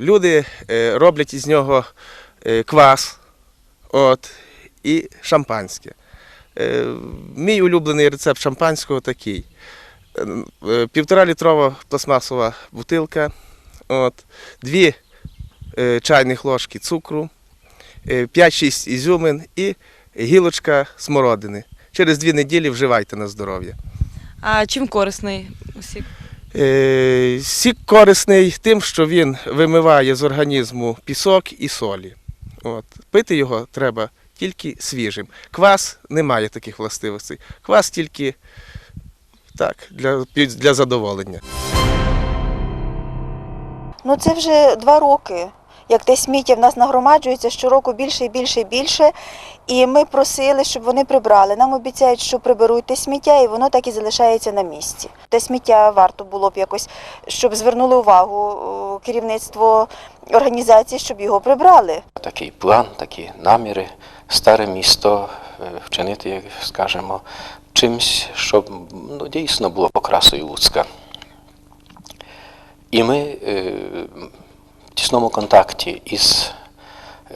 люди е, роблять із нього е, квас от, і шампанське. Е, Мій улюблений рецепт шампанського такий. Е, Півтора літрова пластмасова бутилка, от, дві чайних ложки цукру, е, 5-6 ізюмин і гілочка смородини. Через дві неділі вживайте на здоров'я. А чим корисний сік? Е, Сік корисний тим, що він вимиває з організму пісок і солі. От. Пити його треба тільки свіжим. Квас не має таких властивостей. Квас тільки так, для, для задоволення. Ну це вже два роки. Як те сміття в нас нагромаджується щороку більше і більше і більше. І ми просили, щоб вони прибрали. Нам обіцяють, що приберуть те сміття, і воно так і залишається на місці. Те сміття варто було б якось, щоб звернули увагу керівництво організації, щоб його прибрали. Такий план, такі наміри, старе місто е, вчинити, як скажемо, чимсь, щоб ну, дійсно було окрасою Луцька. І ми е, тісному контакті із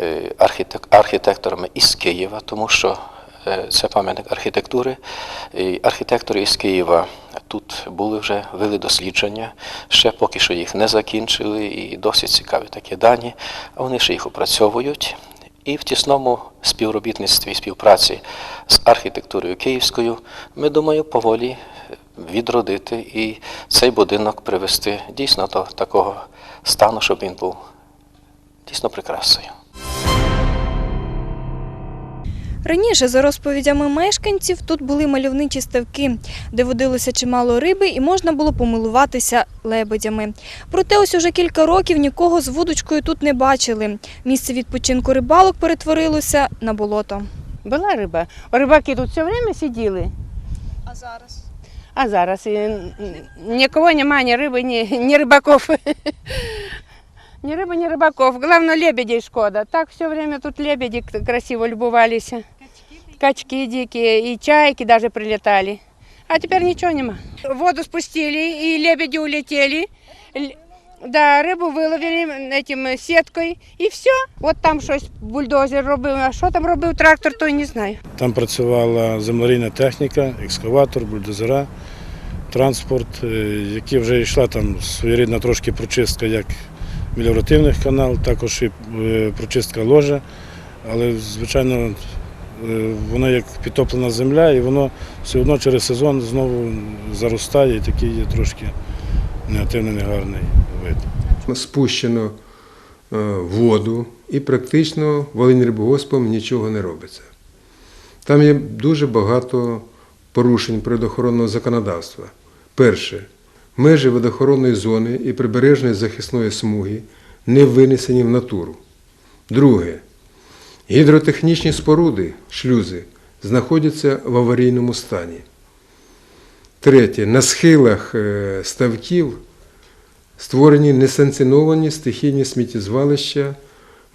е, архітекторами із Києва, тому що е, це пам'ятник архітектури. І архітектори із Києва тут були вже, вели дослідження, ще поки що їх не закінчили, і досить цікаві такі дані, вони ще їх опрацьовують. І в тісному співробітництві співпраці з архітектурою київською ми думаю поволі відродити і цей будинок привести дійсно до такого стану, щоб він був дійсно прекрасною. Раніше, за розповідями мешканців, тут були мальовничі ставки, де водилося чимало риби і можна було помилуватися лебедями. Проте ось уже кілька років нікого з вудочкою тут не бачили. Місце відпочинку рибалок перетворилося на болото. Була риба. Рибаки тут все время сиділи. А зараз? А зараз нікого немає, ні риби, ні, ні рибаків. Ні риби, ні рибаків. Головне, лебедей шкода. Так все время тут лебеді красиво любувалися. Качки дикі, і чайки даже прилетали. А тепер нічого нема. Воду спустили, і лебеді улетели. Да, рибу виловили этим сіткою і все. От там щось бульдозер робив. А що там робив трактор, то не знаю. Там працювала землерійна техніка, екскаватор, бульдозера, транспорт, е, які вже йшла там своєрідна трошки прочистка як меліоративних канал, також і е, прочистка ложа. Але, звичайно, е, воно як підтоплена земля, і воно все одно через сезон знову заростає і такий є трошки негативний, негарний вид. спущено е, воду і практично Волиньрибогоспом нічого не робиться. Там є дуже багато порушень природоохоронного законодавства. Перше, межі водоохоронної зони і прибережної захисної смуги не винесені в натуру. Друге, гідротехнічні споруди, шлюзи, знаходяться в аварійному стані. Третє, на схилах е, ставків створені несанкціоновані стихійні сміттєзвалища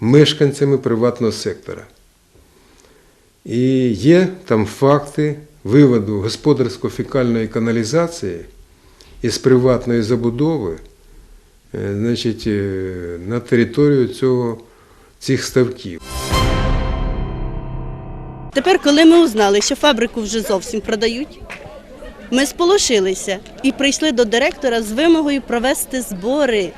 мешканцями приватного сектора. І є там факти виводу господарсько-фікальної каналізації із приватної забудови е, значить, е, на територію цього, цих ставків. Тепер, коли ми узнали, що фабрику вже зовсім продають, ми сполошилися і прийшли до директора з вимогою провести збори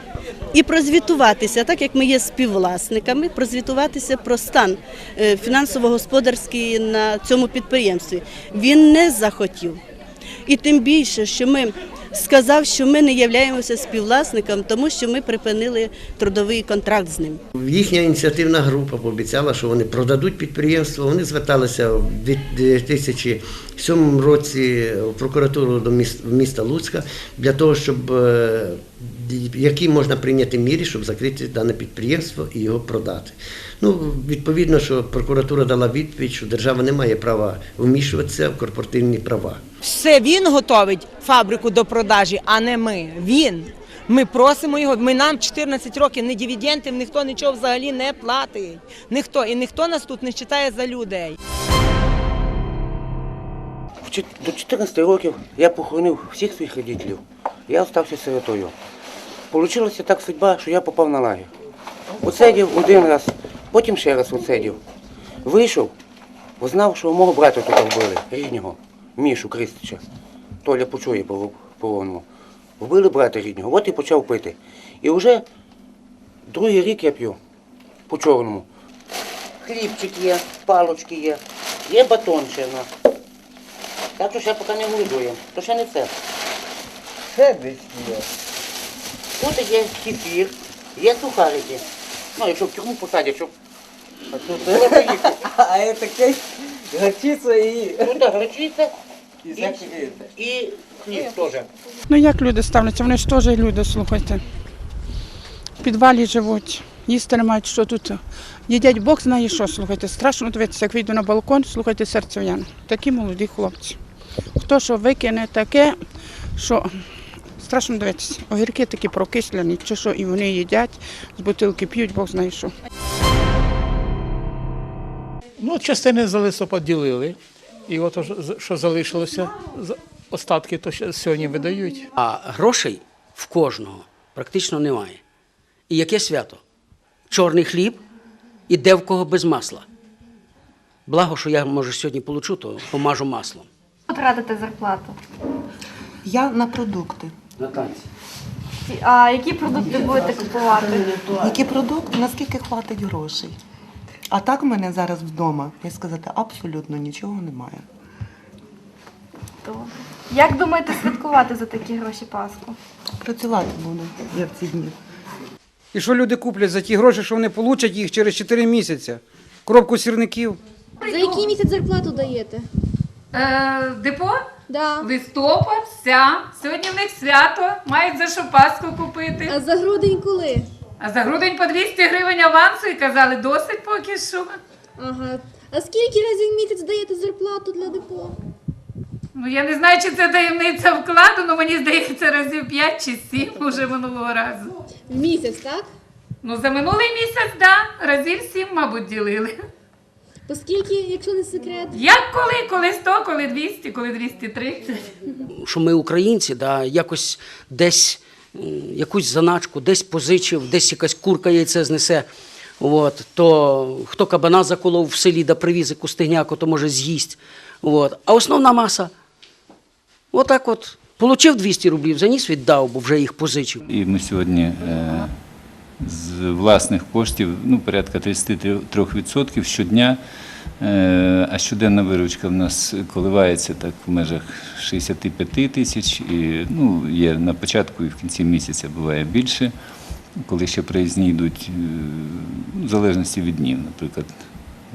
і прозвітуватися, так як ми є співвласниками, прозвітуватися про стан е, фінансово-господарський на цьому підприємстві. Він не захотів. І тим більше, що ми сказав, що ми не являємося співвласником, тому що ми припинили трудовий контракт з ним. Їхня ініціативна група пообіцяла, що вони продадуть підприємство. Вони зверталися в 2007 році в прокуратуру до міста Луцька для того, щоб е, які можна прийняти міри, щоб закрити дане підприємство і його продати. Ну, відповідно, що прокуратура дала відповідь, що держава не має права вмішуватися в корпоративні права. Все він готовить фабрику до продажі, а не ми. Він. Ми просимо його. Ми нам 14 років не дивідендів, ніхто нічого взагалі не платить. Ніхто і ніхто нас тут не читає за людей. До 14 років я похоронив всіх своїх родителів. Я залишився сиротою. Получилася так судьба, що я попав на лагерь. Оцедів один раз, потім ще раз оцедів. Вийшов, узнав, що мого брата тут вбили, ріднього, Мішу Кристича. Толя почує по повному. Вбили брата ріднього, от і почав пити. І вже другий рік я п'ю по чорному. Хлібчик є, палочки є, є батон ще на. Так що ще поки не голодуємо, то ще не все. Ще десь є. Тут є кефір, є сухарики. Ну, якщо в тюрму посадять, щоб А тут поїсти. а горчиця і, Тут горчиця і всякі види. і хліб теж. Ну як люди ставляться? Вони ж теж люди, слухайте. В підвалі живуть, їсти не мають, що тут. Їдять Бог знає що, слухайте. Страшно дивитися, як вийду на балкон, слухайте серце в'яне. Такі молоді хлопці. Хто що викине таке, що страшно дивитися. Огірки такі прокисляні, чи що, і вони їдять, з бутилки п'ють, Бог знає що. Ну, частини за листопад ділили. І от що залишилося, остатки то сьогодні видають. А грошей в кожного практично немає. І яке свято? Чорний хліб і де в кого без масла. Благо, що я, може, сьогодні получу, то помажу маслом. Потратити зарплату. Я на продукти. На танці. А які продукти будете купувати? Які продукти, наскільки хватить грошей? А так в мене зараз вдома, я сказати, абсолютно нічого немає. Добре. Як думаєте святкувати за такі гроші Пасху? Працювати буду я в ці дні. І що люди куплять за ті гроші, що вони получать їх через 4 місяці? Коробку сірників. За який місяць зарплату даєте? Е, депо? Да. Листопад, вся. Сьогодні в них свято, мають за що Пасху купити. А за грудень коли? А за грудень по 200 гривень авансу і казали, досить поки що. Ага. А скільки разів в місяць даєте зарплату для депо? Ну я не знаю, чи це таємниця вкладу, але мені здається, разів 5 чи 7 уже минулого разу. В місяць, так? Ну за минулий місяць, да, разів 7, мабуть, ділили. По скільки, якщо не секрет? Як коли? Коли 100, коли 200, коли 230. Що ми українці, да, якось десь якусь заначку, десь позичив, десь якась курка яйце знесе. От, то хто кабана заколов в селі да привіз яку стегняку, то може з'їсть. От. А основна маса. Отак от. Получив 200 рублів, заніс віддав, бо вже їх позичив. І ми сьогодні е, з власних коштів, ну, порядка 33% щодня, а щоденна виручка в нас коливається так в межах 65 тисяч. І, ну, є на початку і в кінці місяця буває більше, коли ще приїзні йдуть, е, в залежності від днів. Наприклад,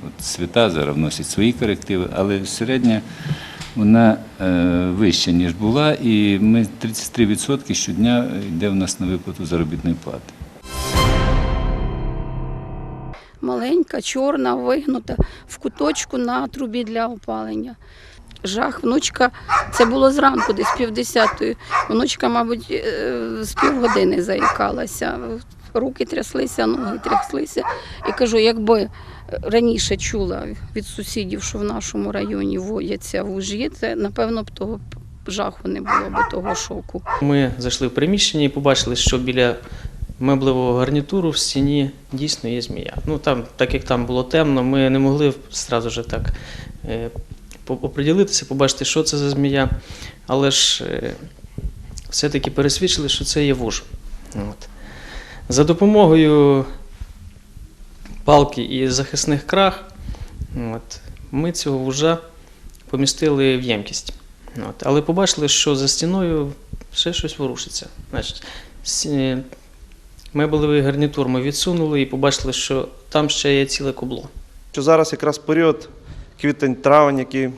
от свята зараз вносять свої корективи, але середня вона е, вища, ніж була, і ми 33% щодня йде в нас на виплату заробітної плати. Маленька, чорна, вигнута, в куточку на трубі для опалення. Жах, внучка, це було зранку, десь півдесятої. Внучка, мабуть, е, з півгодини заїкалася. Руки тряслися, ноги тряслися. І кажу, якби раніше чула від сусідів, що в нашому районі водяться вужі, це напевно б того жаху не було б того шоку. Ми зайшли в приміщення і побачили, що біля меблевого гарнітуру в стіні дійсно є змія. Ну там, так як там було темно, ми не могли зразу ж так е, оприділитися, побачити, що це за змія. Але ж е, все-таки пересвідчили, що це є вуж. От. За допомогою палки і захисних крах от, ми цього вужа помістили в ємкість. От. Але побачили, що за стіною ще щось ворушиться. Значить, меблевий гарнітур ми відсунули і побачили, що там ще є ціле кубло. Що зараз якраз період квітень-травень, який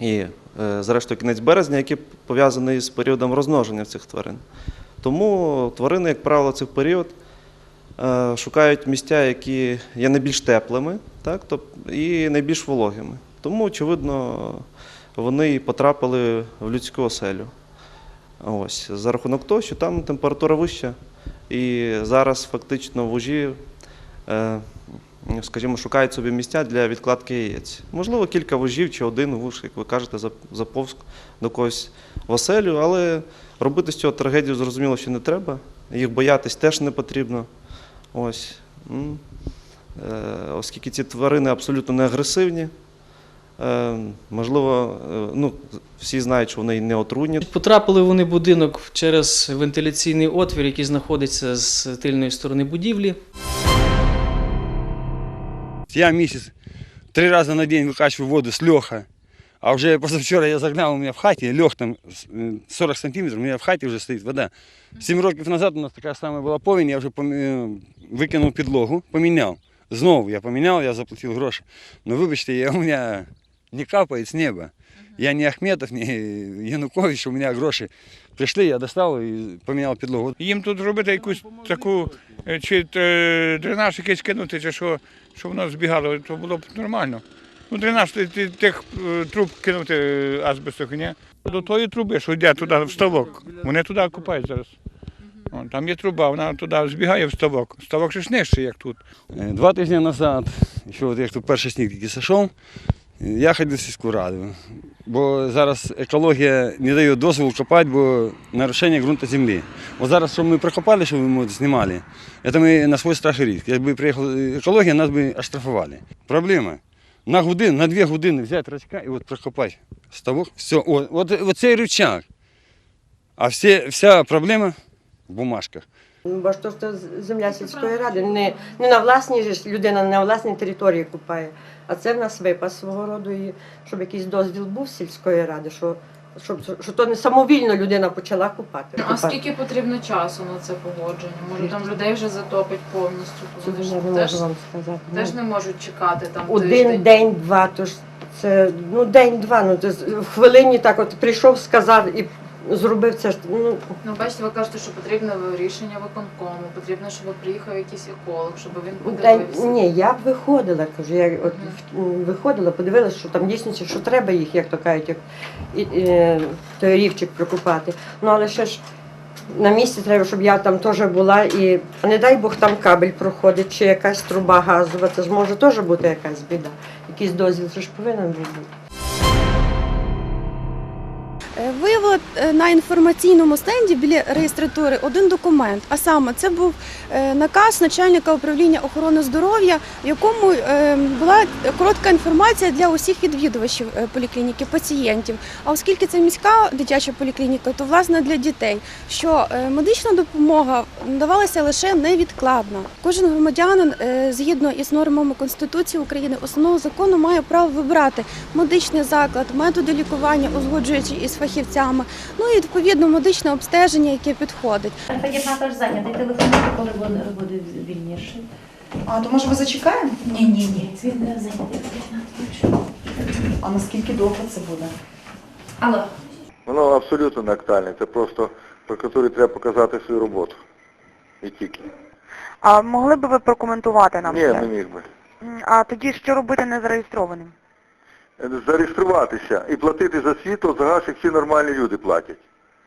і е, зрештою кінець березня, який пов'язаний з періодом розмноження цих тварин. Тому тварини, як правило, цей період е, шукають місця, які є найбільш теплими, так, і найбільш вологими. Тому, очевидно, вони і потрапили в людську оселю. Ось, за рахунок того, що там температура вища, і зараз фактично вужі, е, скажімо, шукають собі місця для відкладки яєць. Можливо, кілька вужів чи один вуж, як ви кажете, зап- заповз до когось в оселю, але робити з цього трагедію зрозуміло, що не треба. Їх боятись теж не потрібно. Ось. Е, Оскільки ці тварини абсолютно не агресивні. Е, Можливо, е, ну, всі знають, що вони не отруйні. Потрапили вони в будинок через вентиляційний отвір, який знаходиться з тильної сторони будівлі. Я місяць три рази на день викачую воду з льоха. А вже позавчора я загнав у мене в хаті, льох там е, 40 сантиметрів, у мене в хаті вже стоїть вода. Сім років назад у нас така сама була повінь, я вже викинув підлогу, поміняв. Знову я поміняв, я заплатив гроші. Ну вибачте, я, у мене не капає з неба. Я не Ахметов, не Янукович, у мене гроші прийшли, я достав і поміняв підлогу. Їм тут зробити якусь таку, е, чи е, дренаж якийсь кинути, чи що, щоб воно збігало, то було б нормально. Ну, дренаж ти- ти- тих е, труб кинути азбестових, ні? До тої труби, що йде туди в ставок, вони туди купають зараз. Там є труба, вона туди збігає в ставок. Ставок ще ж нижче, як тут. Два тижні назад, ще от як тут перший сніг тільки зайшов, я ходив сільську раду. Бо зараз екологія не дає дозволу копати, бо нарушення ґрунту землі. От зараз, що ми прокопали, що ми знімали, це ми на свій страх і риск. Якби приїхала екологія, нас би оштрафували. Проблема. На годину, на дві години взяти рачка і от прокопати ставок. Все, от, от, оцей рычаг. А всі, вся проблема в бумажках. Ну, Бо ж то, що земля сільської ради не, не на власній ж людина не на власній території купає, а це в нас випас свого роду, і щоб якийсь дозвіл був сільської ради, що, щоб, що то не самовільно людина почала купати. А скільки потрібно часу на це погодження? Може там людей вже затопить повністю, то вони ж не теж, вам сказати. теж не можуть чекати там Один тиждень. день, два, то ж це ну день-два. Ну з- в хвилині так от прийшов, сказав і зробив це ж. Ну Ну, бачите, ви кажете, що потрібне рішення виконкому, потрібно, щоб приїхав якийсь еколог, щоб він Та подивився. ні, я б виходила, кажу, я от м, виходила, подивилася, що там дійсно що треба їх, як то кажуть, як і, і, той рівчик прокупати. Ну але ще ж на місці треба, щоб я там теж була і а не дай Бог там кабель проходить, чи якась труба газова, це ж може теж бути якась біда. Якийсь дозвіл це ж повинен був бути. Е, Виявила е, на інформаційному стенді біля реєстратури один документ. А саме це був е, наказ начальника управління охорони здоров'я, в якому була коротка інформація для усіх відвідувачів поліклініки, пацієнтів. А оскільки це міська дитяча поліклініка, то власне для дітей, що медична допомога надавалася лише невідкладно. Кожен громадянин, згідно із нормами Конституції України, основного закону має право вибирати медичний заклад, методи лікування, узгоджуючи із фахівцями, ну і відповідно медичне обстеження, яке підходить. Педіатр зайнятий, телефонуйте, коли буде, буде вільніше. А то може ви зачекаємо? Ні, ні, ні, він не зайнятий. А наскільки довго це буде? Алло. Воно абсолютно не актуальне. Це просто прокуратурі треба показати свою роботу. І тільки. А могли б ви прокоментувати нам Ні, це? не міг би. А тоді що робити незареєстрованим? Зареєструватися і платити за світло, за газ, як всі нормальні люди платять.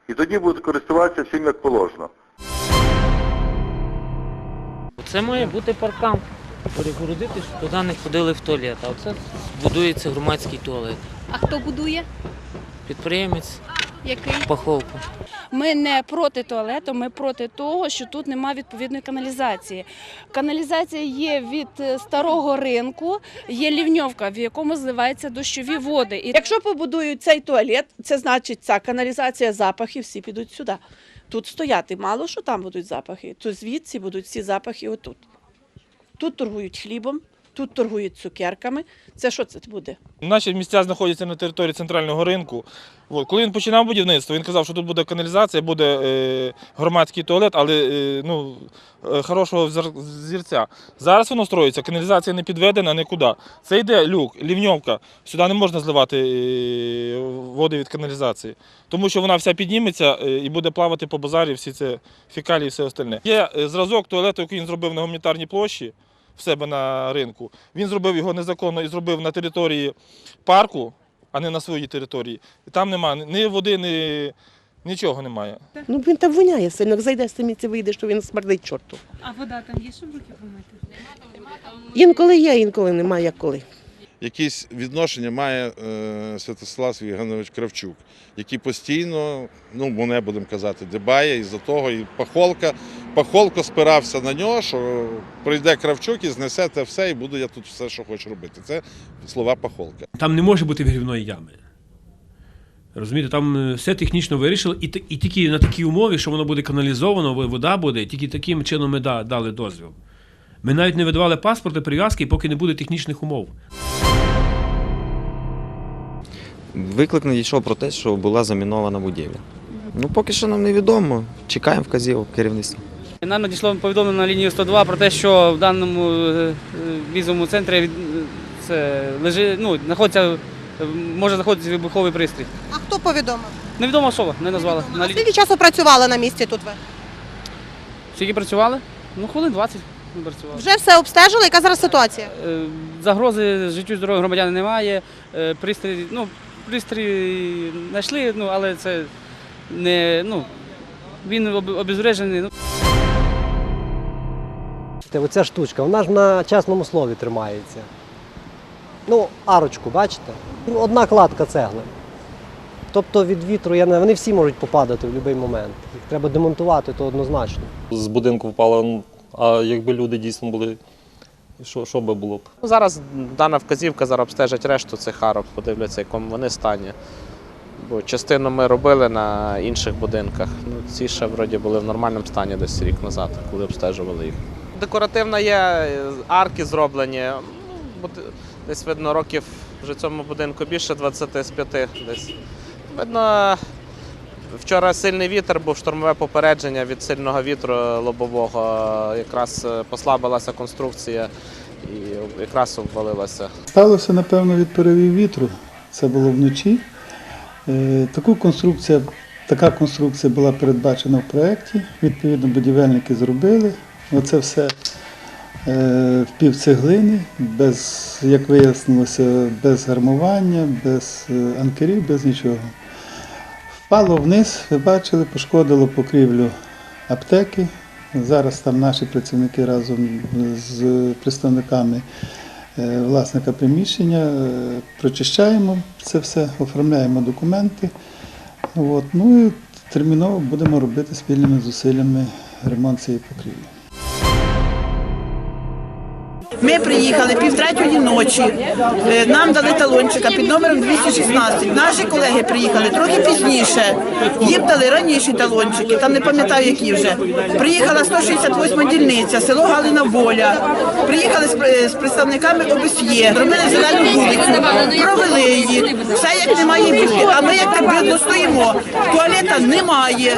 І тоді будуть користуватися всім як положено. Це має бути паркан. Перегородити, щоб туди не ходили в туалет. А оце будується громадський туалет. А хто будує? Підприємець Який? паховку. Ми не проти туалету, ми проти того, що тут немає відповідної каналізації. Каналізація є від е, старого ринку, є лівньовка, в якому зливаються дощові води. І Якщо побудують цей туалет, це значить ця каналізація запахи всі підуть сюди. Тут стояти мало що там будуть запахи, то звідси будуть всі запахи отут. Тут торгують хлібом, тут торгують цукерками. Це що це буде? Наші місця знаходяться на території центрального ринку. От. Коли він починав будівництво, він казав, що тут буде каналізація, буде е, громадський туалет, але е, ну, е, хорошого зірця. Зараз воно строїться, каналізація не підведена нікуди. Це йде люк, лівньовка. Сюди не можна зливати е, води від каналізації, тому що вона вся підніметься е, і буде плавати по базарі, всі це фекалії і все остальне. Є е, зразок туалету, який він зробив на гуманітарній площі в себе на ринку. Він зробив його незаконно і зробив на території парку, а не на своїй території. І там немає ні води, ні нічого немає. Ну він там воняє сильно, як зайде з це вийде, що він смердить чорту. А вода там є, щоб руки помити? Інколи є, інколи немає, як коли. якесь відношення має е, Святослав Євгенович Кравчук, який постійно, ну мене будемо казати, дбає із-за того, і пахолка Пахолко спирався на нього, що прийде Кравчук і знесе це все, і буду я тут все, що хочу робити. Це слова Пахолка. Там не може бути вигрівної ями. Розумієте, там е, все технічно вирішили, і, і тільки на такій умові, що воно буде каналізовано, вода буде, тільки таким чином ми да- дали дозвіл. Ми навіть не видавали паспорти, прив'язки, поки не буде технічних умов. Виклик надійшов про те, що була замінована будівля. Ну, поки що нам невідомо. Чекаємо вказівок керівництва. Нам надійшло повідомлення на лінію 102 про те, що в даному е, е, візовому центрі е, це лежи, ну, знаходиться, е, може знаходитися вибуховий пристрій. А хто повідомив? Невідома особа, не назвали. На лі... Скільки часу працювали на місці тут ви? Скільки працювали? Ну, хвилин 20 ми працювали. Вже все обстежили? Яка зараз ситуація? Е, Загрози життю і здоров'ю громадян немає. Е, Пристрій, ну, пристрій знайшли, ну, але це не, ну, він об- обезврежений. Ну. Бачите, Оця штучка, вона ж на чесному слові тримається. Ну, арочку, бачите? Ну, Одна кладка цегли. Тобто від вітру, я не, вони всі можуть попадати в будь-який момент. Їх треба демонтувати, то однозначно. З будинку впало, ну, а якби люди дійсно були, що, що би було б? Ну, Зараз дана вказівка, зараз обстежать решту цих арок, подивляться, якому вони стані. Бо частину ми робили на інших будинках. Ну, ці ще вроді були в нормальному стані десь рік назад, коли обстежували їх. Декоративна є, е, арки зроблені. Ну, Десь видно років вже цьому будинку більше 25 десь. Видно, вчора сильний вітер, був штормове попередження від сильного вітру лобового. Якраз е, послабилася конструкція і якраз обвалилася. Сталося, напевно, від поривів вітру. Це було вночі. Е, Таку конструкція, така конструкція була передбачена в проєкті. Відповідно, будівельники зробили. Оце все е, в півцеглини, без, як вияснилося, без гармування, без е, анкерів, без нічого. Впало вниз, ви бачили, пошкодило покрівлю аптеки. Зараз там наші працівники разом з представниками е, власника приміщення прочищаємо це все, оформляємо документи. От. Ну і терміново будемо робити спільними зусиллями ремонт цієї покрівлі. Ми приїхали півтретьої ночі. Е, Нам дали талончика під номером 216. Наші колеги приїхали трохи пізніше. Їм дали раніші талончики, там не пам'ятаю, які вже. Приїхала 168 дільниця, село Галина Воля. Приїхали з, представниками ОБСЄ, зробили зелену вулицю, провели її. Все як не має бути. А ми як так стоїмо. Туалета немає,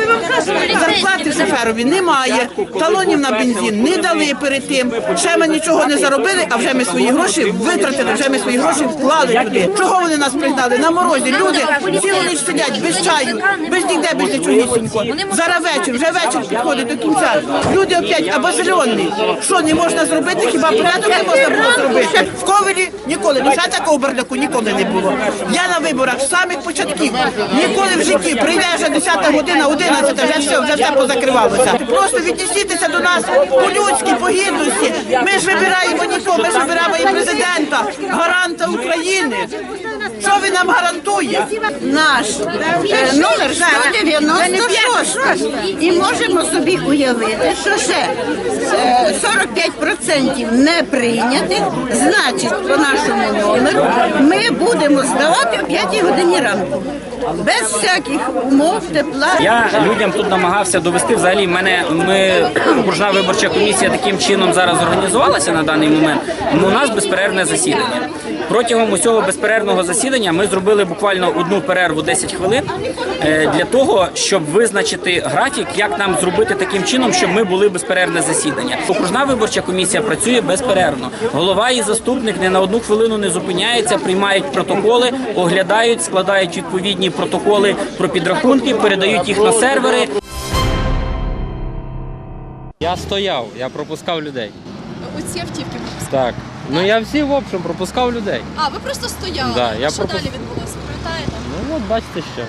зарплати шоферові немає, талонів на бензин не дали перед тим. Ще ми нічого не заробили, а вже ми свої гроші витратили, вже ми свої гроші вклали туди. Чого вони нас пригнали? На морозі люди цілу ніч сидять без чаю, без ніде, без нічогісінько. Зараз вечір, вже вечір підходить до кінця. Люди опять обозрені. Що не можна зробити? Хіба порядок не можна було зробити? В Ковелі ніколи, ну ще такого бардаку ніколи не було. Я на виборах з самих початків. Ніколи в житті прийде вже 10 година, 11, вже все, вже все позакривалося. Просто віднесітеся до нас по-людськи, по гідності. Ми ж вибираємо нікого, ми ж вибираємо і президента, гаранта України. Що він нам гарантує? Наш е, номер 196. І можемо собі уявити, що ще е, 45% не прийнятих, значить, по нашому номеру ми будемо здавати о 5 годині ранку. Без всяких умов, тепла. Я людям тут намагався довести взагалі. Мене ми окружна виборча комісія таким чином зараз організувалася на даний момент. Ну, у нас безперервне засідання. Протягом усього безперервного засідання ми зробили буквально одну перерву 10 хвилин е, для того, щоб визначити графік, як нам зробити таким чином, щоб ми були безперервне засідання. Окружна виборча комісія працює безперервно. Голова і заступник не на одну хвилину не зупиняються, приймають протоколи, оглядають, складають відповідні протоколи про підрахунки, передають їх на сервери. Я стояв, я пропускав людей. Оці автівки. пропускали? Так. Ну я всі, в общем, пропускав людей. А, ви просто стояли. Да, я що далі відбулося? Пам'ятаєте? Ну от бачите що.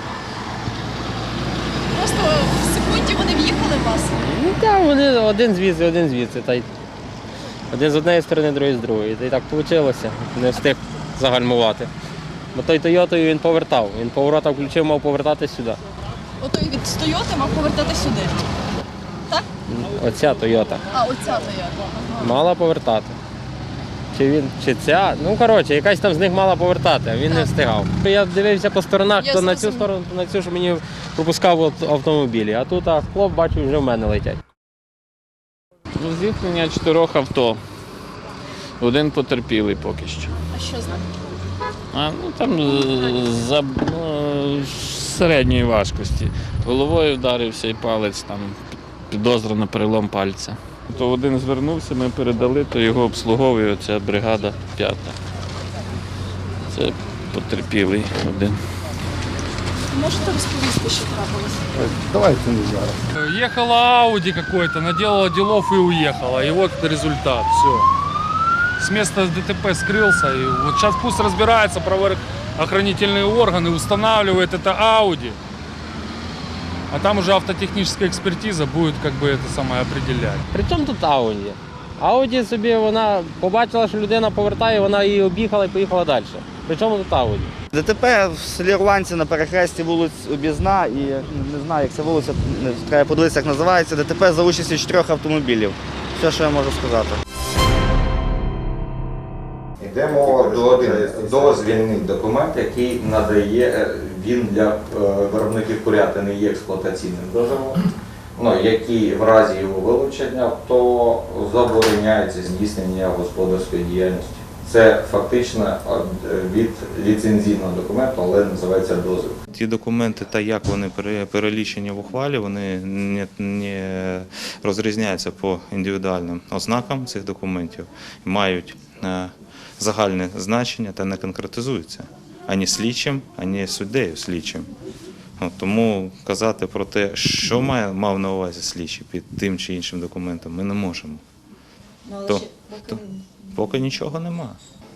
Просто в секунді вони в'їхали в вас. Ну так, вони один звідси, один звідси. Та й один з однієї сторони, другий з другої. Та й так вийшло. Не встиг загальмувати. Бо той Тойотою він повертав. Він поворота включив, мав повертати сюди. Ото і від Тойоти мав повертати сюди. Так? Оця Тойота. А, оця Тойота. Мала повертати. Чи він, чи ця? Ну коротше, якась там з них мала повертати, а він не встигав. Я дивився по сторонах, Я то на цю зрозуміла. сторону, то на цю, що мені пропускав от автомобілі. А тут а хлоп бачу, вже в мене летять. Ну, зіткнення чотирьох авто. Один потерпілий поки що. А що з ним? А, ну там е, за ну, середньої важкості. Головою вдарився і палець там підозра на перелом пальця. То один звернувся, ми передали, то його обслуговує ця бригада п'ята. Це потерпілий один. Можете розповісти, що трапилося? Давайте не зараз. Ехала Ауди какой-то, наделала делов и уехала. И вот результат, все С места ДТП скрылся. И вот сейчас пусть разбираются правоохранительные органы, устанавливает это Ауди. А там уже автотехническая экспертиза будет как бы это самое определять. При чому тут Ауді? Ауді собі вона побачила, що людина повертає, вона її об'їхала і поїхала далі. При чому тут Ауді? ДТП в селі Рванці на перехресті вулиць Обізна і не знаю, як ця вулиця, не- треба подивитися, як називається. ДТП за участі чотирьох автомобілів. Все, що я можу сказати. Йде мова до один дозвільний документ, який надає е, він для е, виробників курятини є експлуатаційним дозволом, ну, який в разі його вилучення, то забороняється здійснення господарської діяльності. Це фактично е, від ліцензійного документу, але називається дозвіл. Ті документи та як вони пере- перелічені в ухвалі, вони не, не розрізняються по індивідуальним ознакам цих документів, мають загальне значення та не конкретизуються ані слідчим, ані суддею слідчим. Тому казати про те, що має, мав на увазі слідчий під тим чи іншим документом, ми не можемо. То- то- поки нічого нема.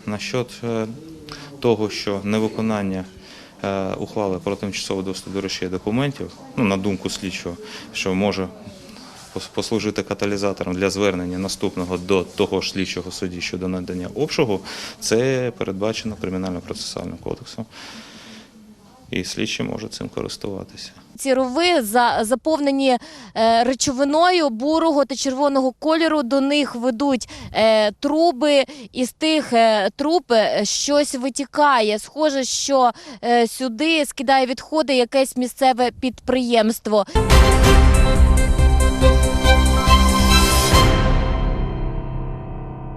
Насчет е, того, що невиконання е, ухвали про тимчасовий доступ до речей документів, ну, на думку слідчого, що може послужити каталізатором для звернення наступного до того ж слідчого судді щодо надання обшугу, це передбачено кримінально-процесуальним кодексом. І слідчий може цим користуватися. Ці рови за- заповнені е, речовиною бурого та червоного кольору. До них ведуть е, труби, і з тих е, труб щось витікає. Схоже, що сюди скидає відходи якесь місцеве підприємство.